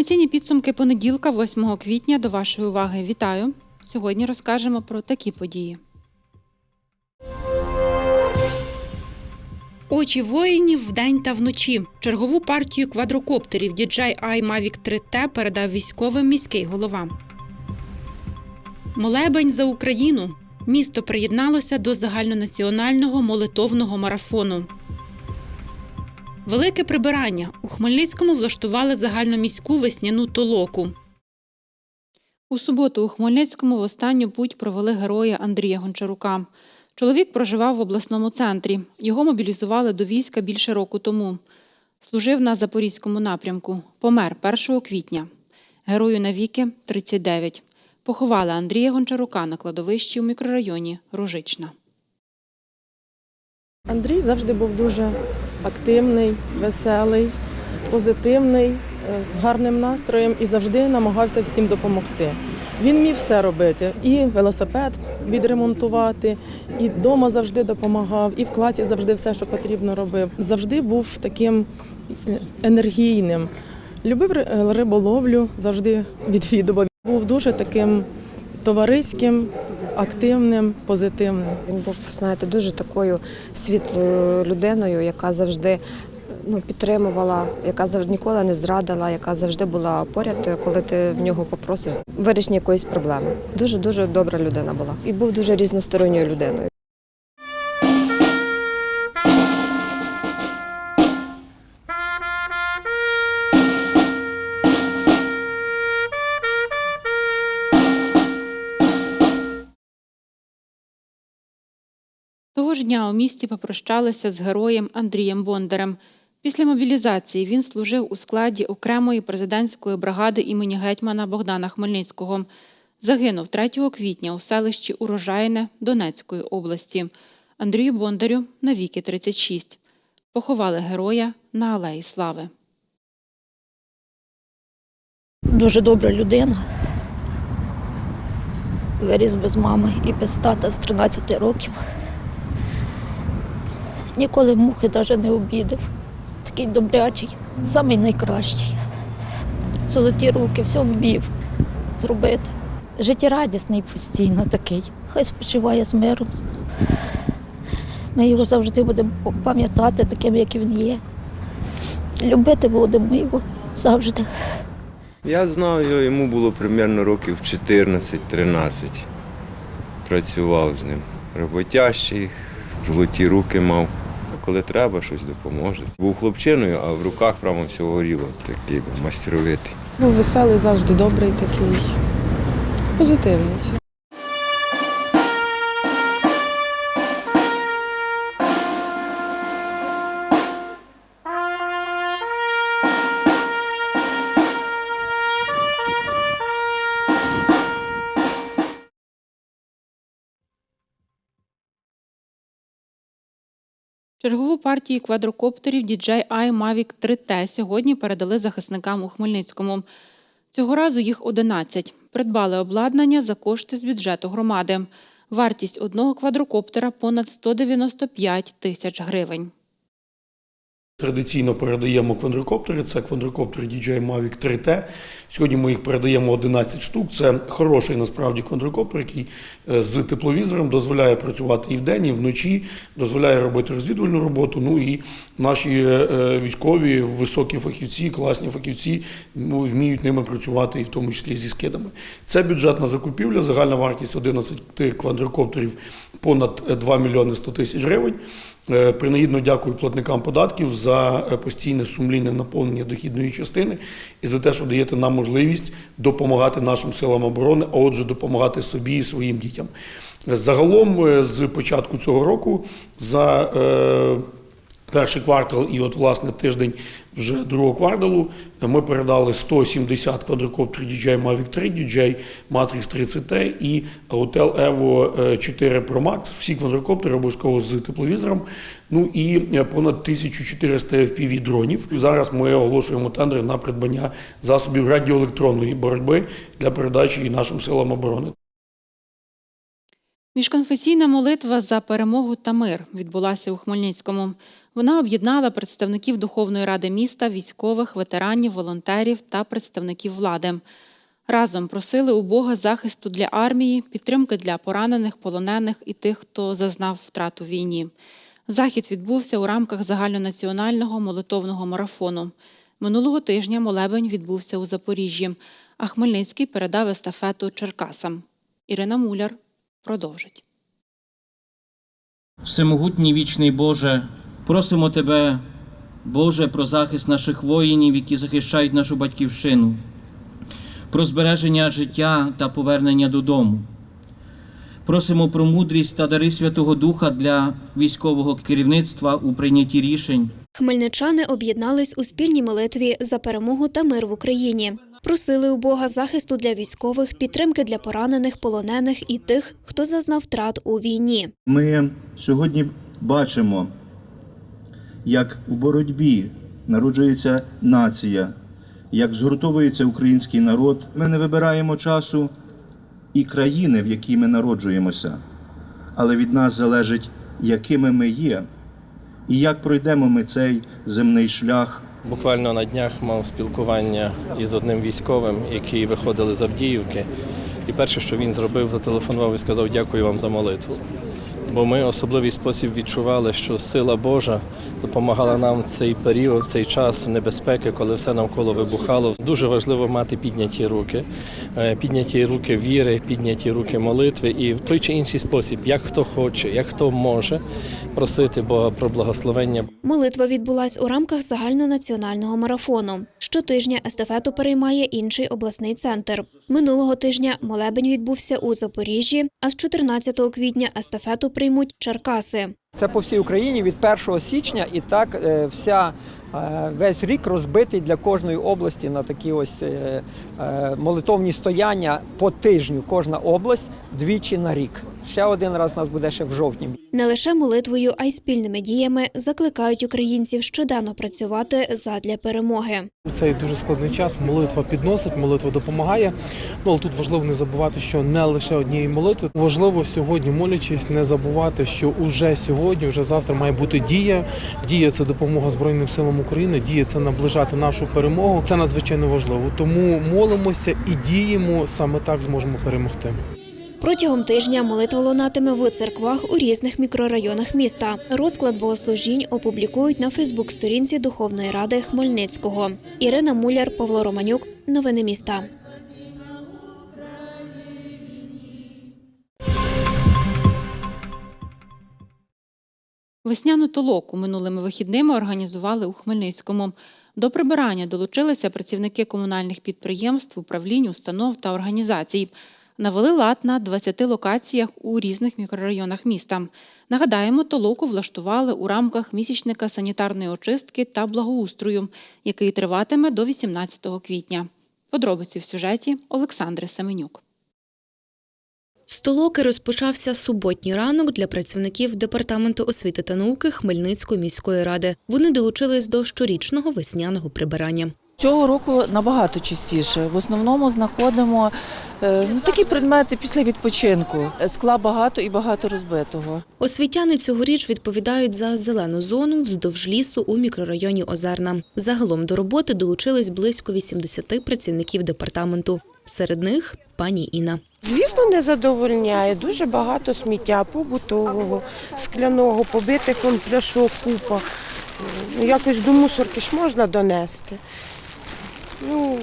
Інформаційні підсумки понеділка, 8 квітня. До вашої уваги вітаю. Сьогодні розкажемо про такі події. Очі воїнів вдень та вночі. Чергову партію квадрокоптерів DJI iMavic 3T передав військовим міський голова. Молебень за Україну. Місто приєдналося до загальнонаціонального молитовного марафону. Велике прибирання. У Хмельницькому влаштували загальноміську весняну толоку. У суботу у Хмельницькому в останню путь провели героя Андрія Гончарука. Чоловік проживав в обласному центрі. Його мобілізували до війська більше року тому. Служив на Запорізькому напрямку. Помер 1 квітня. Герою навіки 39. Поховали Андрія Гончарука на кладовищі у мікрорайоні Ружична. Андрій завжди був дуже активний, веселий, позитивний, е, з гарним настроєм і завжди намагався всім допомогти. Він міг все робити, і велосипед відремонтувати, і вдома завжди допомагав, і в класі завжди все, що потрібно робив. Завжди був таким е, енергійним. Любив риболовлю, завжди відвідував. Був дуже таким товариським, активним, позитивним. Він був, знаєте, дуже такою світлою людиною, яка завжди ну, підтримувала, яка завжди ніколи не зрадила, яка завжди була поряд, коли ти в нього попросиш вирішення якоїсь проблеми. Дуже дуже добра людина була і був дуже різносторонньою людиною. Того ж дня у місті попрощалися з героєм Андрієм Бондарем. Після мобілізації він служив у складі окремої президентської бригади імені гетьмана Богдана Хмельницького. Загинув 3 квітня у селищі Урожайне Донецької області. Андрію Бондарю на віки 36. Поховали героя на Алеї Слави. Дуже добра людина. Виріс без мами і без тата з 13 років. Ніколи мухи навіть не обідав. Такий добрячий, самий найкращий. Золоті руки, все вмів зробити. Життєрадісний постійно такий. Хай спочиває з миром. Ми його завжди будемо пам'ятати таким, як він є. Любити будемо його завжди. Я знав його, йому було примерно років 14-13. Працював з ним. Роботящий, золоті руки мав. Коли треба, щось допоможе. Був хлопчиною, а в руках прямо все горіло, такий майстровитий. Був веселий, завжди добрий такий, позитивний. Чергову партію квадрокоптерів DJI Mavic 3T сьогодні передали захисникам у Хмельницькому. Цього разу їх 11. Придбали обладнання за кошти з бюджету громади. Вартість одного квадрокоптера понад 195 тисяч гривень. Традиційно передаємо квадрокоптери. Це квадрокоптери DJI Mavic 3T. Сьогодні ми їх передаємо 11 штук. Це хороший насправді квадрокоптер, який е, з тепловізором дозволяє працювати і вдень, і вночі, дозволяє робити розвідувальну роботу. Ну і наші е, е, військові, високі фахівці, класні фахівці ну, вміють ними працювати, і в тому числі зі скидами. Це бюджетна закупівля, загальна вартість 11 квадрокоптерів понад 2 мільйони 100 тисяч гривень. Е, Принагідно дякую платникам податків за е, постійне сумлінне наповнення дохідної частини і за те, що даєте нам можливість допомагати нашим силам оборони, а отже, допомагати собі і своїм дітям. Загалом, е, з початку цього року, за перший квартал і от власне тиждень вже другого кварталу ми передали 170 квадрокоптерів DJI Mavic 3, DJI Matrix 30T і Hotel Evo 4 Pro Max. Всі квадрокоптери обов'язково з тепловізором. Ну і понад 1400 FPV дронів. Зараз ми оголошуємо тендер на придбання засобів радіоелектронної боротьби для передачі нашим силам оборони. Міжконфесійна молитва за перемогу та мир відбулася у Хмельницькому. Вона об'єднала представників Духовної ради міста, військових, ветеранів, волонтерів та представників влади. Разом просили у Бога захисту для армії, підтримки для поранених, полонених і тих, хто зазнав втрат у війні. Захід відбувся у рамках загальнонаціонального молитовного марафону. Минулого тижня молебень відбувся у Запоріжжі, а Хмельницький передав естафету Черкасам. Ірина Муляр продовжить. Всемогутній вічний Боже, просимо Тебе, Боже, про захист наших воїнів, які захищають нашу батьківщину, про збереження життя та повернення додому. Просимо про мудрість та дари Святого Духа для військового керівництва у прийнятті рішень. Хмельничани об'єднались у спільній молитві за перемогу та мир в Україні. Просили у Бога захисту для військових, підтримки для поранених, полонених і тих, хто зазнав втрат у війні. Ми сьогодні бачимо, як у боротьбі народжується нація, як згуртовується український народ. Ми не вибираємо часу і країни, в якій ми народжуємося, але від нас залежить, якими ми є, і як пройдемо ми цей земний шлях. Буквально на днях мав спілкування із одним військовим, який виходили з Авдіївки. І перше, що він зробив, зателефонував і сказав дякую вам за молитву. Бо ми особливий спосіб відчували, що сила Божа допомагала нам в цей період, в цей час небезпеки, коли все навколо вибухало. Дуже важливо мати підняті руки, е, підняті руки віри, підняті руки молитви і в той чи інший спосіб, як хто хоче, як хто може, просити Бога про благословення. Молитва відбулась у рамках загальнонаціонального марафону. Щотижня естафету переймає інший обласний центр. Минулого тижня молебень відбувся у Запоріжжі, а з 14 квітня естафету приймуть Черкаси. Це по всій Україні від 1 січня, і так е, вся е, весь рік розбитий для кожної області на такі ось е, молитовні стояння по тижню. Кожна область двічі на рік. Ще один раз нас буде ще в жовтні. Не лише молитвою, а й спільними діями закликають українців щоденно працювати задля перемоги. У цей дуже складний час молитва підносить, молитва допомагає. Ну але тут важливо не забувати, що не лише однієї молитви. Важливо сьогодні, молячись, не забувати, що уже сьогодні, вже завтра має бути дія. Дія це допомога Збройним силам України. Дія це наближати нашу перемогу. Це надзвичайно важливо. Тому молимося і діємо саме так зможемо перемогти. Протягом тижня молитва лунатиме в церквах у різних мікрорайонах міста. Розклад богослужінь опублікують на Фейсбук-сторінці Духовної ради Хмельницького. Ірина Муляр, Павло Романюк. Новини міста. Весняну толоку минулими вихідними організували у Хмельницькому. До прибирання долучилися працівники комунальних підприємств, управлінь, установ та організацій. Навели лад на 20 локаціях у різних мікрорайонах міста. Нагадаємо, толоку влаштували у рамках місячника санітарної очистки та благоустрою, який триватиме до 18 квітня. Подробиці в сюжеті Олександри Семенюк. З толоки розпочався суботній ранок для працівників департаменту освіти та науки Хмельницької міської ради. Вони долучились до щорічного весняного прибирання. Цього року набагато частіше. В основному знаходимо е, ну, такі предмети після відпочинку. Скла багато і багато розбитого. Освітяни цьогоріч відповідають за зелену зону вздовж лісу у мікрорайоні Озерна. Загалом до роботи долучились близько 80 працівників департаменту. Серед них пані Інна. Звісно, не задовольняє. Дуже багато сміття побутового, скляного, побитих пляшок, купа. Ну, якось до мусорки ж можна донести. Ну,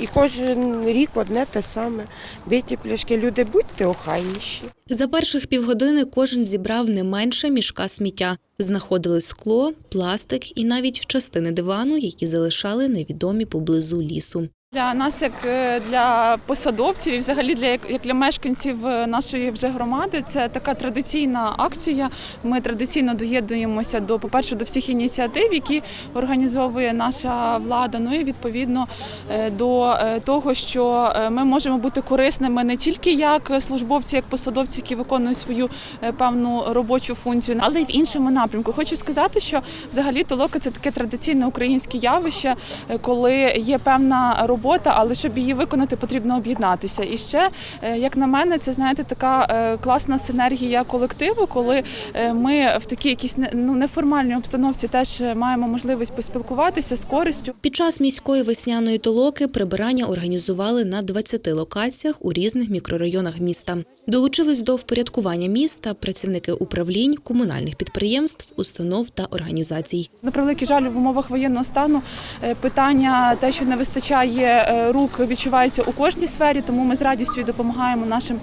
і кожен рік одне те саме. Биті пляшки. Люди, будьте охайніші. За перших півгодини кожен зібрав не менше мішка сміття. Знаходили скло, пластик і навіть частини дивану, які залишали невідомі поблизу лісу. Для нас, як е, для посадовців, і взагалі для як для мешканців е, нашої вже громади, це така традиційна акція. Ми традиційно доєднуємося до, по-перше, до всіх ініціатив, які організовує наша влада. Ну і відповідно е, до того, що ми можемо бути корисними не тільки як службовці, як посадовці, які виконують свою певну робочу функцію, але й в іншому напрямку. Хочу сказати, що взагалі толока це таке традиційне українське явище, коли є певна робота, але щоб її виконати, потрібно об'єднатися. І ще, е, як на мене, це знаєте, така е, класна синергія колективу, коли е, ми в такій якійсь ну, неформальній обстановці теж маємо можливість поспілкуватися з користю. Під час міської весняної толоки прибирання організували на 20 локаціях у різних мікрорайонах міста. Долучились до впорядкування міста працівники управлінь, комунальних підприємств, установ та організацій. На превеликий жаль, в умовах воєнного стану е, питання те, що не вистачає е, рук, відчувається у кожній сфері, тому ми з радістю допомагаємо нашим.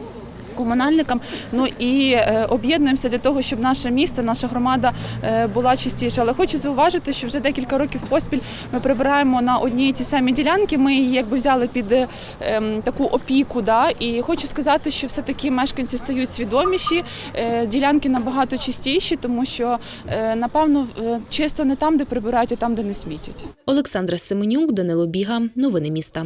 Комунальникам, ну і е, об'єднуємося для того, щоб наше місто, наша громада е, була чистіша. Але хочу зауважити, що вже декілька років поспіль ми прибираємо на одній ті самі ділянки. Ми її якби взяли під е, ем, таку опіку. Да? І хочу сказати, що все таки мешканці стають свідоміші, е, ділянки набагато чистіші, тому що е, напевно чисто не там, де прибирають, а там, де не смітять. Олександра Семенюк, Данило Біга. Новини міста.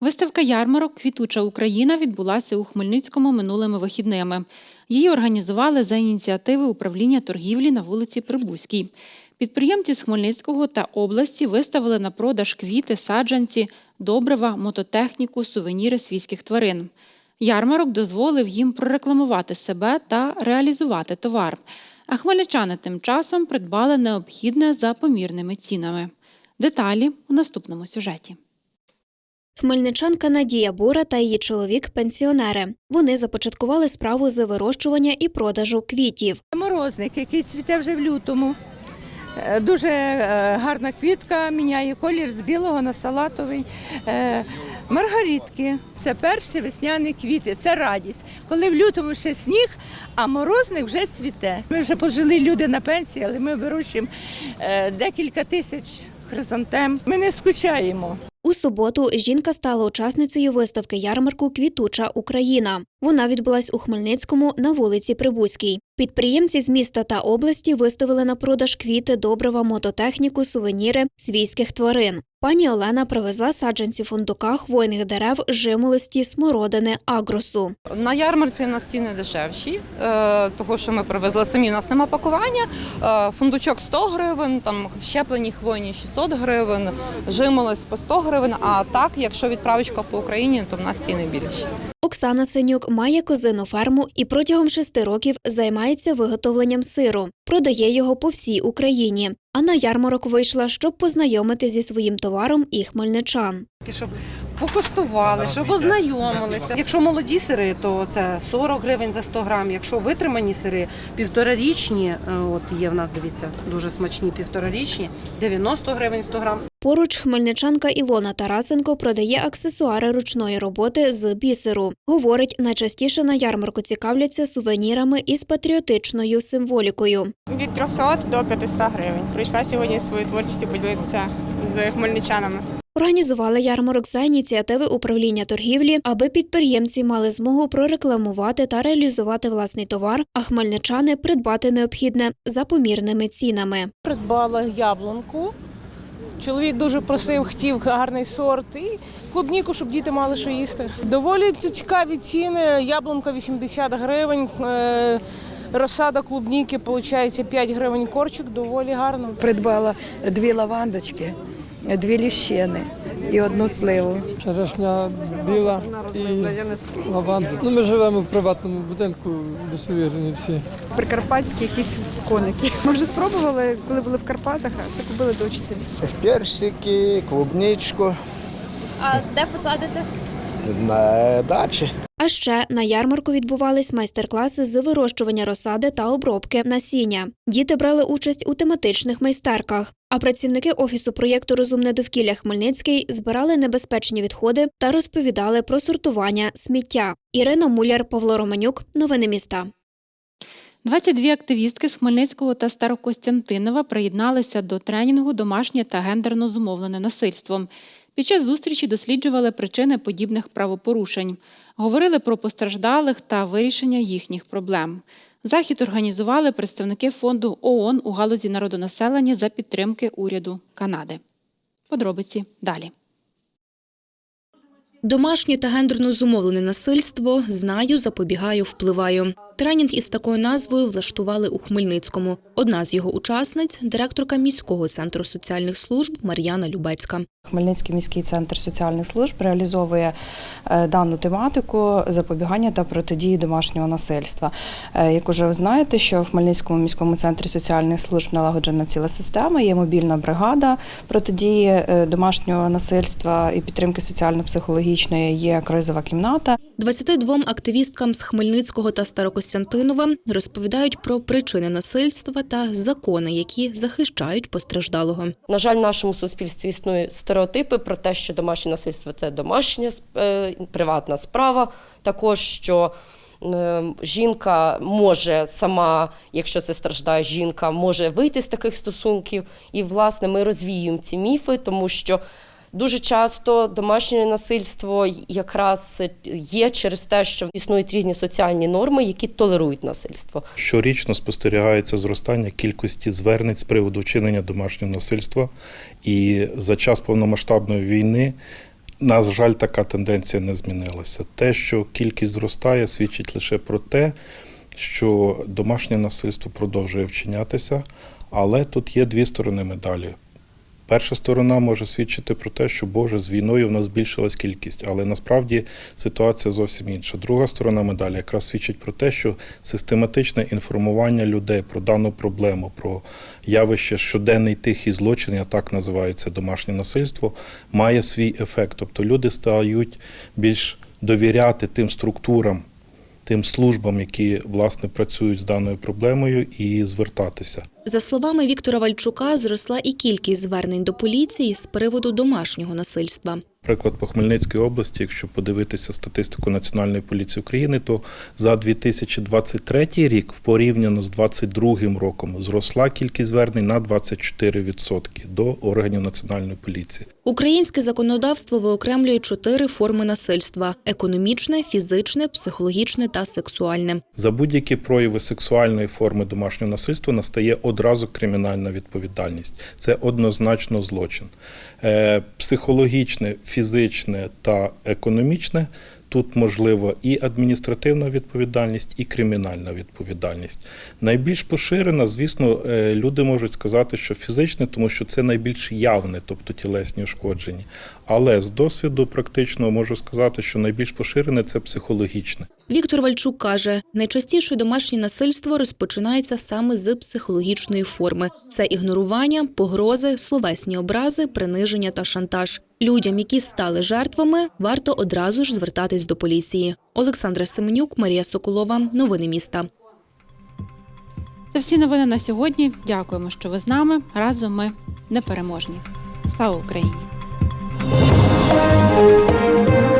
Виставка ярмарок Квітуча Україна відбулася у Хмельницькому минулими вихідними. Її організували за ініціативи управління торгівлі на вулиці Прибузькій. Підприємці з Хмельницького та області виставили на продаж квіти, саджанці, добрива, мототехніку, сувеніри свійських тварин. Ярмарок дозволив їм прорекламувати себе та реалізувати товар. А хмельничани тим часом придбали необхідне за помірними цінами. Деталі у наступному сюжеті. Хмельничанка Надія Бура та її чоловік пенсіонери. Вони започаткували справу з вирощування і продажу квітів. Морозник, який цвіте вже в лютому. Е, Дуже е, гарна квітка, міняє колір з білого на салатовий. Е, Маргаритки це перші весняні квіти, це радість. Коли в лютому ще сніг, а морозник вже цвіте. Ми вже пожили люди на пенсії, але ми вирощуємо декілька тисяч хризантем. Ми не скучаємо. У суботу жінка стала учасницею виставки ярмарку Квітуча Україна. Вона відбулась у Хмельницькому на вулиці Прибузькій. Підприємці з міста та області виставили на продаж квіти, добрива, мототехніку, сувеніри свійських тварин. Пані Олена привезла саджанці фундука, хвойних дерев, жимолості, смородини, агросу. На ярмарці у нас ціни дешевші, е, того що ми привезли самі. У нас нема пакування. Е, Фундучок 100 гривень, там щеплені хвойні 600 гривень, жимолость по 100 гривень. А так, якщо відправочка по Україні, то в нас ціни більші. Оксана Синюк має козину ферму і протягом шести років займається виготовленням сиру. Продає його по всій Україні. А на ярмарок вийшла, щоб познайомити зі своїм товаром і хмельничан. щоб покуштували, щоб ознайомилися. Якщо молоді сири, то це 40 гривень за 100 грам. Якщо витримані сири, півторарічні, е, от є в нас, дивіться, дуже смачні півторарічні, 90 гривень 100 грам. Поруч хмельничанка Ілона Тарасенко продає аксесуари ручної роботи з бісеру. Говорить, найчастіше на ярмарку цікавляться сувенірами із патріотичною символікою. Від 300 до 500 гривень. Прийшла сьогодні свою творчістю поділитися з хмельничанами. Організували ярмарок за ініціативи управління торгівлі, аби підприємці мали змогу прорекламувати та реалізувати власний товар, а хмельничани придбати необхідне за помірними цінами. Придбала яблунку. Чоловік дуже просив, хотів гарний сорт і клубніку, щоб діти мали що їсти. Доволі цікаві ціни. Яблунка 80 гривень. е, Розсада клубніки, виходить, 5 гривень корчик, доволі гарно. Придбала дві лавандочки, дві ліщини і одну сливу. Черешня біла і лаванда. Ну, ми живемо в приватному будинку, досовірені всі. Прикарпатські якісь коники. Ми вже спробували, коли були в Карпатах, а це купили дочці. Персики, клубничку А де посадити? На дачі. А ще на ярмарку відбувались майстер-класи з вирощування розсади та обробки насіння. Діти брали участь у тематичних майстерках. А працівники офісу проєкту Розумне довкілля Хмельницький збирали небезпечні відходи та розповідали про сортування сміття. Ірина Муляр, Павло Романюк. Новини міста. 22 активістки з Хмельницького та Старокостянтинова приєдналися до тренінгу Домашнє та гендерно зумовлене насильство. Під час зустрічі досліджували причини подібних правопорушень, говорили про постраждалих та вирішення їхніх проблем. Захід організували представники фонду ООН у галузі народонаселення за підтримки уряду Канади. Подробиці далі. Домашнє та гендерно зумовлене насильство знаю, запобігаю, впливаю. Тренінг із такою назвою влаштували у Хмельницькому. Одна з його учасниць директорка міського центру соціальних служб Мар'яна Любецька. Хмельницький міський центр соціальних служб реалізовує е, дану тематику запобігання та протидії домашнього насильства. Е, Як уже ви знаєте, що в Хмельницькому міському центрі соціальних служб налагоджена ціла система, є мобільна бригада протидії е, домашнього насильства і підтримки соціально-психологічної, є кризова кімната. 22 активісткам з Хмельницького та Старокостянтинова розповідають про причини насильства та закони, які захищають постраждалого. На жаль, в нашому суспільстві існує існують стереотипи про те, що домашнє насильство це домашня е, приватна справа. Також що е, жінка може сама, якщо це страждає жінка, може вийти з таких стосунків. І власне ми розвіюємо ці міфи, тому що. Дуже часто домашнє насильство якраз є через те, що існують різні соціальні норми, які толерують насильство. Щорічно спостерігається зростання кількості звернень з приводу вчинення домашнього насильства, і за час повномасштабної війни, на жаль, така тенденція не змінилася. Те, що кількість зростає, свідчить лише про те, що домашнє насильство продовжує вчинятися, але тут є дві сторони медалі. Перша сторона може свідчити про те, що Боже, з війною в нас збільшилась кількість, але насправді ситуація зовсім інша. Друга сторона медалі якраз свідчить про те, що систематичне інформування людей про дану проблему, про явище щоденний тихий злочин, я так називається домашнє насильство, має свій ефект. Тобто люди стають більш довіряти тим структурам. Тим службам, які власне працюють з даною проблемою, і звертатися. За словами Віктора Вальчука, зросла і кількість звернень до поліції з приводу домашнього насильства. Приклад по Хмельницькій області, якщо подивитися статистику Національної поліції України, то за 2023 рік в порівняно з 2022 роком зросла кількість звернень на 24% до органів Національної поліції. Українське законодавство виокремлює чотири форми насильства: економічне, фізичне, психологічне та сексуальне. За будь-які прояви сексуальної форми домашнього насильства настає одразу кримінальна відповідальність. Це однозначно злочин. Е, Психологічне, фізичне та економічне. Тут можлива і адміністративна відповідальність, і кримінальна відповідальність. Найбільш поширена, звісно, е, люди можуть сказати, що фізичне, тому що це найбільш явне, тобто тілесні ушкодження. Але з досвіду практично можу сказати, що найбільш поширене це психологічне. Віктор Вальчук каже, найчастіше домашнє насильство розпочинається саме з психологічної форми: це ігнорування, погрози, словесні образи, приниження та шантаж. Людям, які стали жертвами, варто одразу ж звертатись до поліції. Олександра Семенюк, Марія Соколова. Новини міста. Це всі новини на сьогодні. Дякуємо, що ви з нами. Разом ми непереможні. Слава Україні! Thank you.